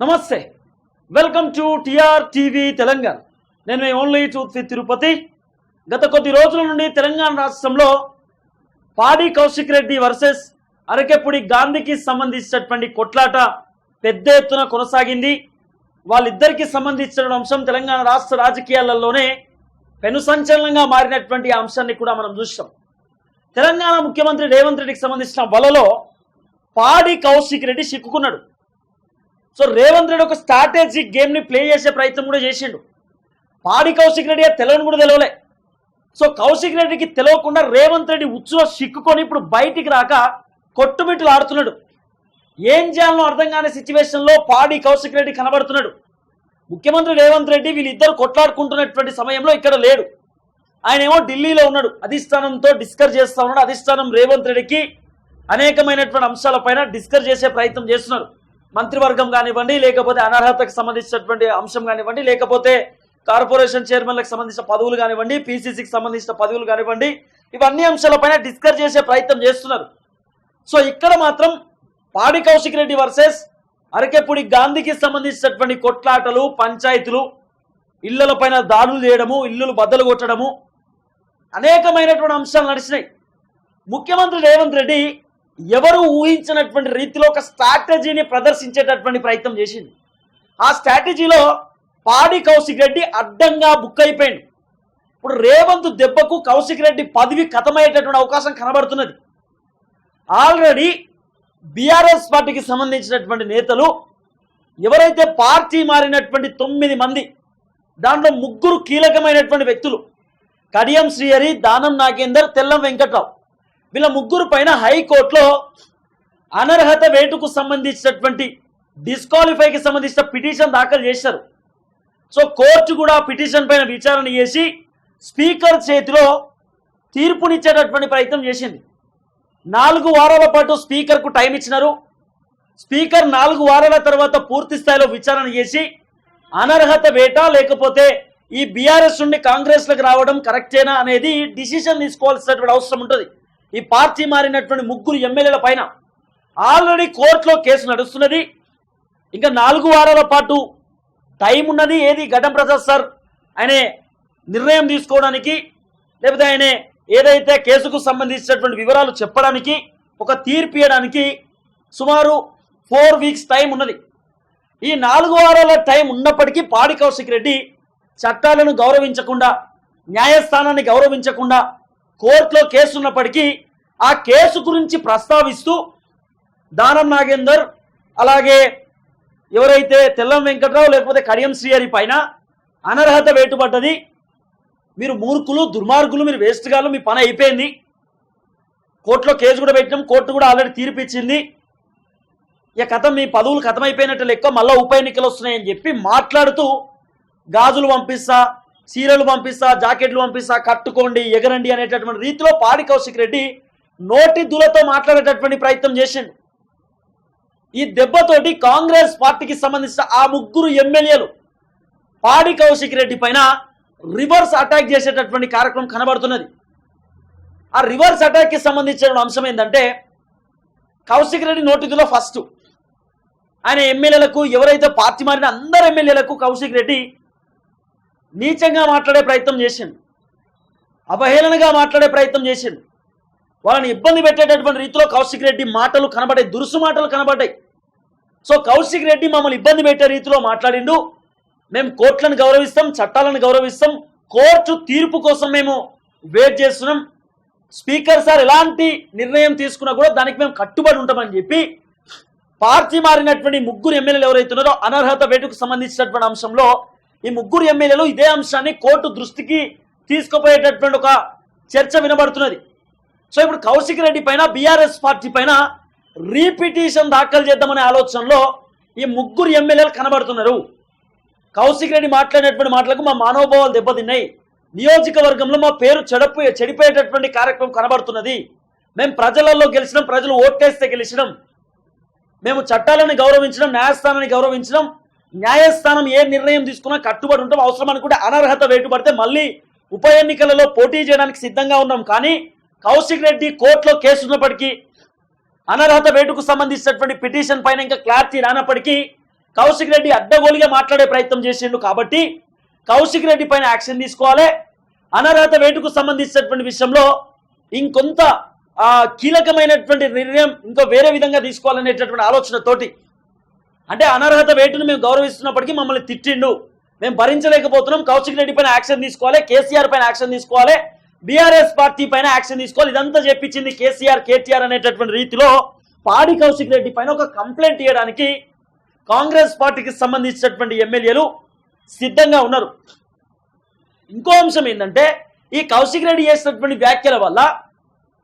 నమస్తే. Welcome to TR TV Telangana నేను మీ ఓన్లీ ట్రూత్ తిరుపతి. గత కొద్ది రోజుల నుండి తెలంగాణ రాష్ట్రంలో పాడి కౌశిక్ రెడ్డి వర్సెస్ అరకెప్పుడి గాంధీకి సంబంధించినటువంటి కొట్లాట పెద్ద ఎత్తున కొనసాగింది. వాళ్ళిద్దరికి సంబంధించిన అంశం తెలంగాణ రాష్ట్ర రాజకీయాలలోనే పెను సంచలనంగా మారినటువంటి అంశాన్ని కూడా మనం చూసాం తెలంగాణ ముఖ్యమంత్రి రేవంత్ రెడ్డికి సంబంధించిన వలలో పాడి కౌశిక్ రెడ్డి చిక్కుకున్నాడు. సో రేవంత్ రెడ్డి ఒక స్ట్రాటజిక్ గేమ్ని ప్లే చేసే ప్రయత్నం కూడా చేసిండు. పాడి కౌశిక్ రెడ్డి తెలవని కూడా తెలవలే. సో కౌశిక్ రెడ్డికి తెలవకుండా రేవంత్ రెడ్డి ఉత్సవ సిక్కుకొని ఇప్పుడు బయటికి రాక కొట్టుమిట్లు ఆడుతున్నాడు. ఏం చేయాలనో అర్థం కాని సిచ్యువేషన్లో పాడి కౌశిక్ రెడ్డి కనబడుతున్నాడు. ముఖ్యమంత్రి రేవంత్ రెడ్డి వీళ్ళిద్దరు కొట్లాడుకుంటున్నటువంటి సమయంలో ఇక్కడ లేడు. ఆయన ఏమో ఢిల్లీలో ఉన్నాడు. అధిష్టానంతో డిస్కస్ చేస్తూ ఉన్నాడు. అధిష్టానం రేవంత్ రెడ్డికి అనేకమైనటువంటి అంశాలపైన డిస్కస్ చేసే ప్రయత్నం చేస్తున్నారు. మంత్రివర్గం కానివ్వండి లేకపోతే అనర్హతకు సంబంధించినటువంటి అంశం కానివ్వండి లేకపోతే కార్పొరేషన్ చైర్మన్లకు సంబంధించిన పదవులు కానివ్వండి పీసీసీకి సంబంధించిన పదవులు కానివ్వండి ఇవన్నీ అంశాలపైన డిస్కస్ చేసే ప్రయత్నం చేస్తున్నారు. సో ఇక్కడ మాత్రం పాడి కౌశిక్ రెడ్డి వర్సెస్ అరకెప్పుడి గాంధీకి సంబంధించినటువంటి కొట్లాటలు పంచాయతీలు ఇళ్ళపైన దాడులు చేయడము ఇల్లులు బద్దలు కొట్టడము అనేకమైనటువంటి అంశాలు నడిచినాయి. ముఖ్యమంత్రి రేవంత్ రెడ్డి ఎవరు ఊహించినటువంటి రీతిలో ఒక స్ట్రాటజీని ప్రదర్శించేటటువంటి ప్రయత్నం చేసింది. ఆ స్ట్రాటజీలో పాడి కౌశిక్ రెడ్డి అడ్డంగా బుక్ అయిపోయింది. ఇప్పుడు రేవంత్ దెబ్బకు కౌశిక్ రెడ్డి పదవి కథమయ్యేటటువంటి అవకాశం కనబడుతున్నది. ఆల్రెడీ బీఆర్ఎస్ పార్టీకి సంబంధించినటువంటి నేతలు ఎవరైతే పార్టీ మారినటువంటి తొమ్మిది మంది దాంట్లో ముగ్గురు కీలకమైనటువంటి వ్యక్తులు. కడియం శ్రీహరి దానం నాగేందర్ తెల్లం వెంకట్రావు. వీళ్ళ ముగ్గురు పైన హైకోర్టులో అనర్హత వేటుకు సంబంధించినటువంటి డిస్క్వాలిఫైకి సంబంధించిన పిటిషన్ దాఖలు చేశారు. సో కోర్టు కూడా పిటిషన్ పైన విచారణ చేసి స్పీకర్ చేతిలో తీర్పునిచ్చేటటువంటి ప్రయత్నం చేసింది. నాలుగు వారాల పాటు స్పీకర్కు టైం ఇచ్చినారు. స్పీకర్ నాలుగు వారాల తర్వాత పూర్తి స్థాయిలో విచారణ చేసి అనర్హత వేట లేకపోతే ఈ బీఆర్ఎస్ నుండి కాంగ్రెస్లకు రావడం కరెక్టేనా అనేది డిసిషన్ తీసుకోవాల్సినటువంటి అవసరం ఉంటుంది. ఈ పార్టీ మారినటువంటి ముగ్గురు ఎమ్మెల్యేల పైన ఆల్రెడీ కోర్టులో కేసు నడుస్తున్నది. ఇంకా నాలుగు వారాల పాటు టైం ఉన్నది ఏది ఘటం ప్రసాద్ సార్ ఆయన నిర్ణయం తీసుకోవడానికి లేకపోతే ఆయన ఏదైతే కేసుకు సంబంధించినటువంటి వివరాలు చెప్పడానికి ఒక తీర్పు ఇవ్వడానికి సుమారు ఫోర్ వీక్స్ టైం ఉన్నది. ఈ నాలుగు వారాల టైం ఉన్నప్పటికీ పాడి కౌశిక్ రెడ్డి చట్టాలను గౌరవించకుండా న్యాయస్థానాన్ని గౌరవించకుండా కోర్టులో కేసు ఉన్నప్పటికీ ఆ కేసు గురించి ప్రస్తావిస్తూ దానం నాగేందర్ అలాగే ఎవరైతే తెల్లం వెంకట్రావు లేకపోతే కడియం శ్రీహరి పైన అనర్హత వేటుపడ్డది మీరు మూర్ఖులు దుర్మార్గులు మీరు వేస్ట్ మీ పని అయిపోయింది. కోర్టులో కేసు కూడా పెట్టినాం కోర్టు కూడా ఆల్రెడీ తీర్పు ఇచ్చింది. ఇక కథ మీ పదవులు కథమైపోయినట్టు లెక్క మళ్ళీ ఉప ఎన్నికలు వస్తున్నాయని చెప్పి మాట్లాడుతూ గాజులు పంపిస్తా చీరలు పంపిస్తా జాకెట్లు పంపిస్తా కట్టుకోండి ఎగరండి అనేటటువంటి రీతిలో పాడి కౌశిక్ రెడ్డి నోటి దులతో మాట్లాడేటటువంటి ప్రయత్నం చేసిండు. ఈ దెబ్బతోటి కాంగ్రెస్ పార్టీకి సంబంధించిన ఆ ముగ్గురు ఎమ్మెల్యేలు పాడి కౌశిక్ రెడ్డి పైన రివర్స్ అటాక్ చేసేటటువంటి కార్యక్రమం కనబడుతున్నది. ఆ రివర్స్ అటాక్కి సంబంధించిన అంశం ఏంటంటే కౌశిక్ రెడ్డి నోటిదిలో ఫస్ట్. ఆయన ఎమ్మెల్యేలకు ఎవరైతే పార్టీ మారిన అందరు ఎమ్మెల్యేలకు కౌశిక్ రెడ్డి నీచంగా మాట్లాడే ప్రయత్నం చేసిండు. అవహేళనగా మాట్లాడే ప్రయత్నం చేసిండు. వాళ్ళని ఇబ్బంది పెట్టేటటువంటి రీతిలో కౌశిక్ రెడ్డి మాటలు కనబడ్డాయి దురుసు మాటలు కనబడ్డాయి. సో కౌశిక్ రెడ్డి మమ్మల్ని ఇబ్బంది పెట్టే రీతిలో మాట్లాడిండు. మేము కోర్టులను గౌరవిస్తాం చట్టాలను గౌరవిస్తాం కోర్టు తీర్పు కోసం మేము వెయిట్ చేస్తున్నాం. స్పీకర్ సార్ ఎలాంటి నిర్ణయం తీసుకున్నా కూడా దానికి మేము కట్టుబడి ఉంటామని చెప్పి పార్టీ మారినటువంటి ముగ్గురు ఎమ్మెల్యేలు ఎవరైతున్నారో అనర్హత వేటుకు సంబంధించినటువంటి అంశంలో ఈ ముగ్గురు ఎమ్మెల్యేలు ఇదే అంశాన్ని కోర్టు దృష్టికి తీసుకుపోయేటటువంటి ఒక చర్చ వినబడుతున్నది. సో ఇప్పుడు కౌశిక్ రెడ్డి పైన బీఆర్ఎస్ పార్టీ పైన రీపిటిషన్ దాఖలు చేద్దామనే ఆలోచనలో ఈ ముగ్గురు ఎమ్మెల్యేలు కనబడుతున్నారు. కౌశిక్ రెడ్డి మాట్లాడినటువంటి మాటలకు మా మానవభావాలు దెబ్బతిన్నాయి. నియోజకవర్గంలో మా పేరు చెడపు చెడిపోయేటటువంటి కార్యక్రమం కనబడుతున్నది. మేము ప్రజలలో గెలిచినాం ప్రజలు ఓట్లేస్తే గెలిచినాం. మేము చట్టాలను గౌరవించడం న్యాయస్థానాన్ని గౌరవించడం న్యాయస్థానం ఏ నిర్ణయం తీసుకున్నా కట్టుబడి ఉంటాం అవసరం అనుకుంటే అనర్హత వేటుపడితే మళ్ళీ ఉప ఎన్నికలలో పోటీ చేయడానికి సిద్ధంగా ఉన్నాం. కానీ కౌశిక్ రెడ్డి కోర్టులో కేసు ఉన్నప్పటికీ అనర్హత వేటుకు సంబంధించినటువంటి పిటిషన్ పైన ఇంకా క్లారిటీ రానప్పటికీ కౌశిక్ రెడ్డి అడ్డగోలుగా మాట్లాడే ప్రయత్నం చేసిండు కాబట్టి కౌశిక్ రెడ్డి పైన యాక్షన్ తీసుకోవాలి. అనర్హత వేటుకు సంబంధించినటువంటి విషయంలో ఇంకొంత కీలకమైనటువంటి నిర్ణయం ఇంకో వేరే విధంగా తీసుకోవాలనేటటువంటి ఆలోచనతోటి అంటే అనర్హత వేటును మేము గౌరవిస్తున్నప్పటికీ మమ్మల్ని తిట్టిండు. మేము భరించలేకపోతున్నాం. కౌశిక్ రెడ్డి పైన యాక్షన్ తీసుకోవాలి. కేసీఆర్ పైన యాక్షన్ తీసుకోవాలి. బీఆర్ఎస్ పార్టీ పైన యాక్షన్ తీసుకోవాలి. ఇదంతా చెప్పించింది కేసీఆర్ కేటీఆర్ అనేటటువంటి రీతిలో పాడి కౌశిక్ రెడ్డి పైన ఒక కంప్లైంట్ ఇవ్వడానికి కాంగ్రెస్ పార్టీకి సంబంధించినటువంటి ఎమ్మెల్యేలు సిద్ధంగా ఉన్నారు. ఇంకో అంశం ఏంటంటే ఈ కౌశిక్ రెడ్డి చేసినటువంటి వ్యాఖ్యల వల్ల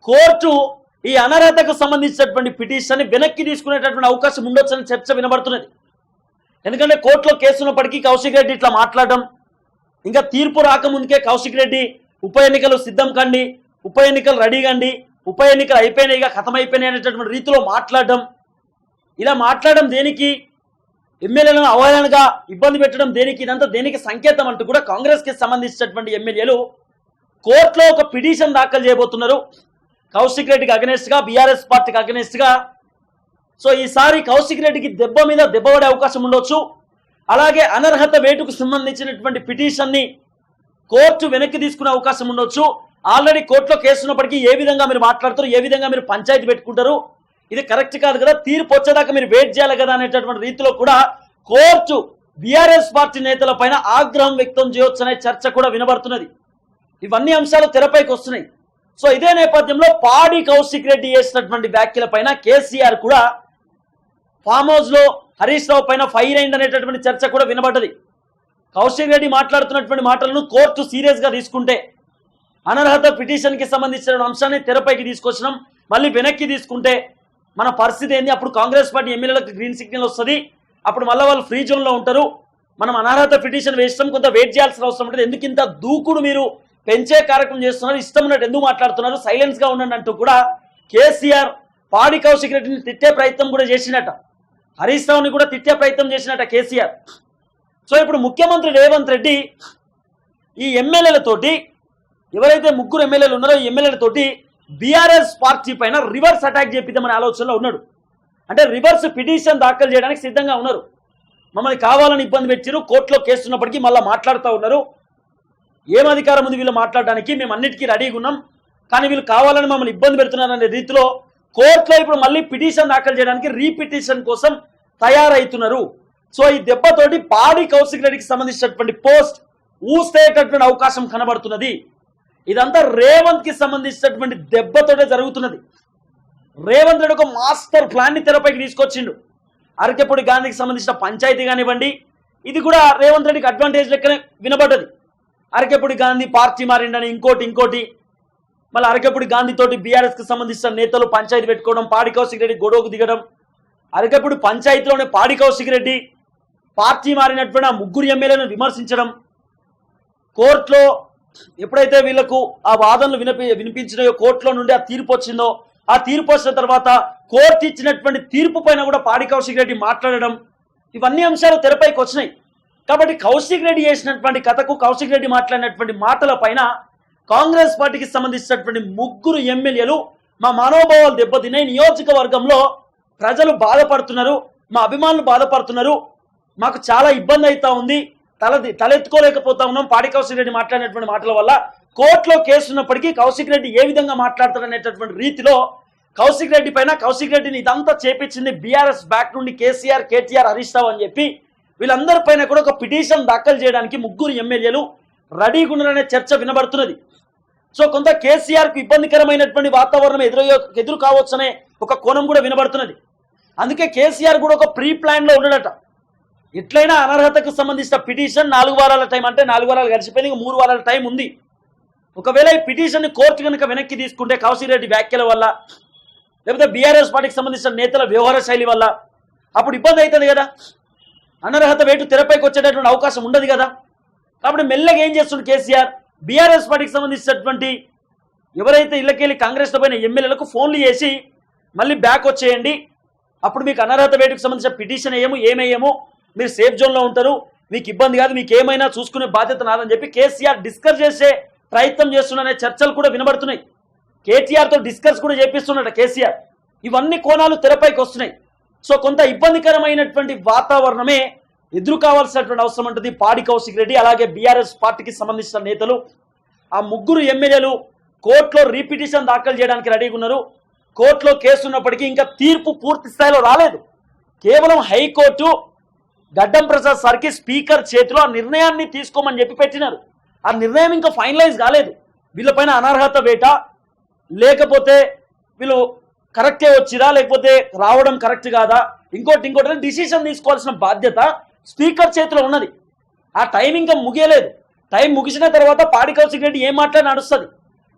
కోర్టు ఈ అనర్హతకు సంబంధించినటువంటి పిటిషన్ వెనక్కి తీసుకునేటటువంటి అవకాశం ఉండొచ్చని చర్చ వినబడుతున్నది. ఎందుకంటే కోర్టులో కేసు ఉన్నప్పటికీ కౌశిక్ రెడ్డి ఇట్లా మాట్లాడడం ఇంకా తీర్పు రాకముందుకే కౌశిక్ రెడ్డి ఉప ఎన్నికలు సిద్ధం కండి ఉప ఎన్నికలు రెడీ కండి ఉప ఎన్నికలు అయిపోయినాయి ఇక ఖతం అయిపోయినాయి అనేటటువంటి రీతిలో మాట్లాడడం. ఇలా మాట్లాడడం దేనికి? ఎమ్మెల్యేలను అవహేళనగా ఇబ్బంది పెట్టడం దేనికి? ఇదంతా దేనికి సంకేతం అంటూ కూడా కాంగ్రెస్కి సంబంధించినటువంటి ఎమ్మెల్యేలు కోర్టులో ఒక పిటిషన్ దాఖలు చేయబోతున్నారు. కౌశిక్ రెడ్డికి అగనెస్ట్గా బీఆర్ఎస్ పార్టీకి అగనెస్ట్గా. సో ఈసారి కౌశిక్ రెడ్డికి దెబ్బ మీద దెబ్బ పడే అవకాశం ఉండొచ్చు. అలాగే అనర్హత వేటుకు సంబంధించినటువంటి పిటిషన్ని కోర్టు వెనక్కి తీసుకునే అవకాశం ఉండొచ్చు. ఆల్రెడీ కోర్టులో కేసు ఉన్నప్పటికీ ఏ విధంగా మీరు మాట్లాడతారు ఏ విధంగా మీరు పంచాయతీ పెట్టుకుంటారు ఇది కరెక్ట్ కాదు కదా? తీర్పు వచ్చేదాకా మీరు వెయిట్ చేయాలి కదా అనేటటువంటి రీతిలో కూడా కోర్టు బీఆర్ఎస్ పార్టీ నేతల పైన ఆగ్రహం వ్యక్తం చేయొచ్చు అనే చర్చ కూడా వినబడుతున్నది. ఇవన్నీ అంశాలు తెరపైకి వస్తున్నాయి. సో ఇదే నేపథ్యంలో పాడి కౌశిక్ రెడ్డి చేసినటువంటి వ్యాఖ్యల పైన కేసీఆర్ కూడా ఫామ్ హౌస్లో హరీష్ రావు పైన ఫైర్ అయింది అనేటటువంటి చర్చ కూడా వినబడ్డది. కౌశిక్ రెడ్డి మాట్లాడుతున్నటువంటి మాటలను కోర్టు సీరియస్గా తీసుకుంటే అనర్హత పిటిషన్కి సంబంధించిన అంశాన్ని తెరపైకి తీసుకొచ్చినాం. మళ్ళీ వెనక్కి తీసుకుంటే మన పరిస్థితి ఏంది? అప్పుడు కాంగ్రెస్ పార్టీ ఎమ్మెల్యేలకు గ్రీన్ సిగ్నల్ వస్తుంది. అప్పుడు మళ్ళీ వాళ్ళు ఫ్రీ జోన్లో ఉంటారు. మనం అనర్హత పిటిషన్ వేసినాం. కొంత వెయిట్ చేయాల్సిన అవసరం ఉంటుంది. ఎందుకు ఇంత దూకుడు మీరు? పెంచే కార్యక్రమం చేస్తున్నారు ఇష్టం ఉన్నట్టు ఎందుకు మాట్లాడుతున్నారు సైలెన్స్గా ఉండండి అంటూ కూడా కేసీఆర్ పాడి కౌశిక్ రెడ్డిని తిట్టే ప్రయత్నం కూడా చేసినట్ట హరీష్ రావుని కూడా తిట్టే ప్రయత్నం చేసినట్ట కేసీఆర్. సో ఇప్పుడు ముఖ్యమంత్రి రేవంత్ రెడ్డి ఈ ఎమ్మెల్యేలతోటి ఎవరైతే ముగ్గురు ఎమ్మెల్యేలు ఉన్నారో ఈ ఎమ్మెల్యేలతోటి బీఆర్ఎస్ పార్టీ పైన రివర్స్ అటాక్ చేపిద్దామనే ఆలోచనలో ఉన్నాడు. అంటే రివర్స్ పిటిషన్ దాఖలు చేయడానికి సిద్ధంగా ఉన్నారు. మమ్మల్ని కావాలని ఇబ్బంది పెట్టిరు కోర్టులో కేసు ఉన్నప్పటికీ మళ్ళీ మాట్లాడుతూ ఉన్నారు. ఏం అధికారం ఉంది వీళ్ళు మాట్లాడడానికి? మేము అన్నిటికీ రెడీగా ఉన్నాం. కానీ వీళ్ళు కావాలని మమ్మల్ని ఇబ్బంది పెడుతున్నారనే రీతిలో కోర్టులో ఇప్పుడు మళ్ళీ పిటిషన్ దాఖలు చేయడానికి రీపిటిషన్ కోసం తయారవుతున్నారు సో ఈ దెబ్బతోటి పాడి కౌశిక్ రెడ్డికి సంబంధించినటువంటి పోస్ట్ ఊసేటటువంటి అవకాశం కనబడుతున్నది. ఇదంతా రేవంత్కి సంబంధించినటువంటి దెబ్బతోటే జరుగుతున్నది. రేవంత్ రెడ్డి ఒక మాస్టర్ ప్లాన్ని తెరపైకి తీసుకొచ్చిండు. అరకెప్పుడు గాంధీకి సంబంధించిన పంచాయతీ కానివ్వండి ఇది కూడా రేవంత్ రెడ్డికి అడ్వాంటేజ్ లెక్కనే వినబడ్డది. అరకెప్పుడు గాంధీ పార్టీ మారిండని ఇంకోటి ఇంకోటి. మళ్ళీ అరకెప్పుడు గాంధీతోటి బీఆర్ఎస్కి సంబంధించిన నేతలు పంచాయతీ పెట్టుకోవడం పాడికౌశిక్ రెడ్డి గొడవకు దిగడం. అరకెప్పుడు పంచాయతీలోనే పాడికౌశిక్ రెడ్డి పార్టీ మారినటువంటి ఆ ముగ్గురు ఎమ్మెల్యేలను విమర్శించడం. కోర్టులో ఎప్పుడైతే వీళ్ళకు ఆ వాదనలు వినిపి వినిపించినాయో కోర్టులో నుండి ఆ తీర్పు వచ్చిందో ఆ తీర్పు వచ్చిన తర్వాత కోర్టు ఇచ్చినటువంటి తీర్పు పైన కూడా పాడి కౌశిక్ రెడ్డి మాట్లాడడం. ఇవన్నీ అంశాలు తెరపైకి వచ్చినాయి. కాబట్టి కౌశిక్ రెడ్డి చేసినటువంటి కథకు కౌశిక్ రెడ్డి మాట్లాడినటువంటి మాటల పైన కాంగ్రెస్ పార్టీకి సంబంధించినటువంటి ముగ్గురు ఎమ్మెల్యేలు మా మనోభావాలు దెబ్బతిన్నాయి. నియోజకవర్గంలో ప్రజలు బాధపడుతున్నారు మా అభిమానులు బాధపడుతున్నారు మాకు చాలా ఇబ్బంది అవుతా ఉంది తల తలెత్తుకోలేకపోతా ఉన్నాం. పాడి కౌశిక్ రెడ్డి మాట్లాడినటువంటి మాటల వల్ల కోర్టులో కేసు ఉన్నప్పటికీ కౌశిక్ రెడ్డి ఏ విధంగా మాట్లాడతాడనేటటువంటి రీతిలో కౌశిక్ రెడ్డి పైన కౌశిక్ రెడ్డిని ఇదంతా చేపించింది బీఆర్ఎస్ బ్యాక్ నుండి కేసీఆర్ కేటీఆర్ హరీష్ రావు అని చెప్పి వీళ్ళందరి పైన కూడా ఒక పిటిషన్ దాఖలు చేయడానికి ముగ్గురు ఎమ్మెల్యేలు రెడీగా ఉన్నారనే చర్చ వినబడుతున్నది. సో కొంత కేసీఆర్కు ఇబ్బందికరమైనటువంటి వాతావరణం ఎదురు ఎదురు కావచ్చనే ఒక కోణం కూడా వినబడుతున్నది. అందుకే కేసీఆర్ కూడా ఒక ప్రీ ప్లాన్లో ఉండడట. ఉన్నాడట ఎట్లయినా అనర్హతకు సంబంధించిన పిటిషన్ నాలుగు వారాల టైం అంటే నాలుగు వారాలు గడిచిపోయింది మూడు వారాల టైం ఉంది. ఒకవేళ ఈ పిటిషన్ని కోర్టు కనుక వెనక్కి తీసుకుంటే కౌశిక్ రెడ్డి వ్యాఖ్యల వల్ల లేకపోతే బీఆర్ఎస్ పార్టీకి సంబంధించిన నేతల వ్యవహార శైలి వల్ల అప్పుడు ఇబ్బంది అవుతుంది కదా. అనర్హత వేటు తెరపైకి వచ్చేటటువంటి అవకాశం ఉండదు కదా. కాబట్టి మెల్లగా ఏం చేస్తుంది కేసీఆర్? బీఆర్ఎస్ పార్టీకి సంబంధించినటువంటి ఎవరైతే ఇళ్ళకెళ్ళి కాంగ్రెస్లో పోయిన ఎమ్మెల్యేలకు ఫోన్లు చేసి మళ్ళీ బ్యాక్ వచ్చేయండి. అప్పుడు మీకు అనర్హత వేటుకు సంబంధించిన పిటిషన్ ఏమో ఏమయ్యేమో మీరు సేఫ్ జోన్లో ఉంటారు. మీకు ఇబ్బంది కాదు మీకు ఏమైనా చూసుకునే బాధ్యత నాదని చెప్పి కేసీఆర్ డిస్కస్ చేసే ప్రయత్నం చేస్తున్న చర్చలు కూడా వినబడుతున్నాయి. కేటీఆర్తో డిస్కస్ కూడా చేపిస్తున్నాడు కేసీఆర్. ఇవన్నీ కోణాలు తెరపైకి వస్తున్నాయి. సో కొంత ఇబ్బందికరమైనటువంటి వాతావరణమే ఎదురు కావాల్సినటువంటి అవసరం ఉంటుంది. పాడి కౌశిక్ రెడ్డి అలాగే బీఆర్ఎస్ పార్టీకి సంబంధించిన నేతలు ఆ ముగ్గురు ఎమ్మెల్యేలు కోర్టులో రీపిటిషన్ దాఖలు చేయడానికి రెడీగా ఉన్నారు. కోర్టులో కేసు ఉన్నప్పటికీ ఇంకా తీర్పు పూర్తి స్థాయిలో రాలేదు. కేవలం హైకోర్టు గడ్డం ప్రసాద్ సార్కి స్పీకర్ చేతిలో ఆ నిర్ణయాన్ని తీసుకోమని చెప్పి పెట్టినారు. ఆ నిర్ణయం ఇంకా ఫైనలైజ్ కాలేదు. వీళ్ళపైన అనర్హత వేట లేకపోతే వీళ్ళు కరెక్టే వచ్చిరా లేకపోతే రావడం కరెక్ట్ కాదా? ఇంకోటి ఇంకోటి డిసిషన్ తీసుకోవాల్సిన బాధ్యత స్పీకర్ చేతిలో ఉన్నది. ఆ టైం ఇంకా ముగియలేదు. టైం ముగిసిన తర్వాత పాడి కౌశిక్ రెడ్డి ఏం మాట్లాడి నడుస్తుంది.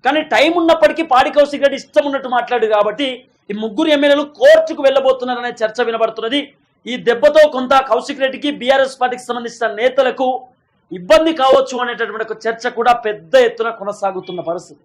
కానీ టైం ఉన్నప్పటికీ పాడి కౌశిక్ రెడ్డి ఇష్టం ఉన్నట్టు మాట్లాడు కాబట్టి ఈ ముగ్గురు ఎమ్మెల్యేలు కోర్టుకు వెళ్ళబోతున్నారనే చర్చ వినబడుతున్నది. ఈ దెబ్బతో కొంత కౌశిక్ రెడ్డికి బీఆర్ఎస్ పార్టీకి సంబంధించిన నేతలకు ఇబ్బంది కావచ్చు అనేటటువంటి ఒక చర్చ కూడా పెద్ద ఎత్తున కొనసాగుతున్న పరిస్థితి.